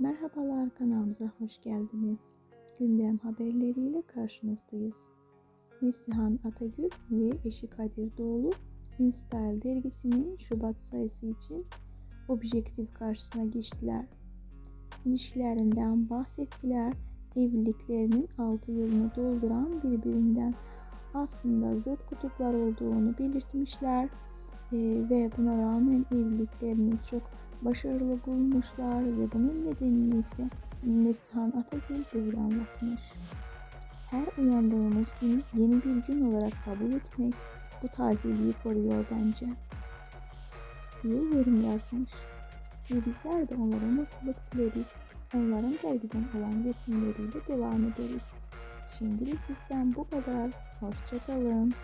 Merhabalar kanalımıza hoş geldiniz. Gündem haberleriyle karşınızdayız. Neslihan Atagül ve eşi Kadir Doğulu InStyle dergisinin Şubat sayısı için objektif karşısına geçtiler. İlişkilerinden bahsettiler. Evliliklerinin 6 yılını dolduran birbirinden aslında zıt kutuplar olduğunu belirtmişler. Ee, ve buna rağmen evliliklerini çok başarılı bulmuşlar ve bunun nedenini ise Neslihan Atagül böyle anlatmış. Her uyandığımız gün yeni bir gün olarak kabul etmek bu tazeliği koruyor bence diye yorum yazmış. Ve bizler de onlara mutluluk dileriz. Onların dergiden olan resimleriyle devam ederiz. Şimdilik bizden bu kadar. Hoşçakalın.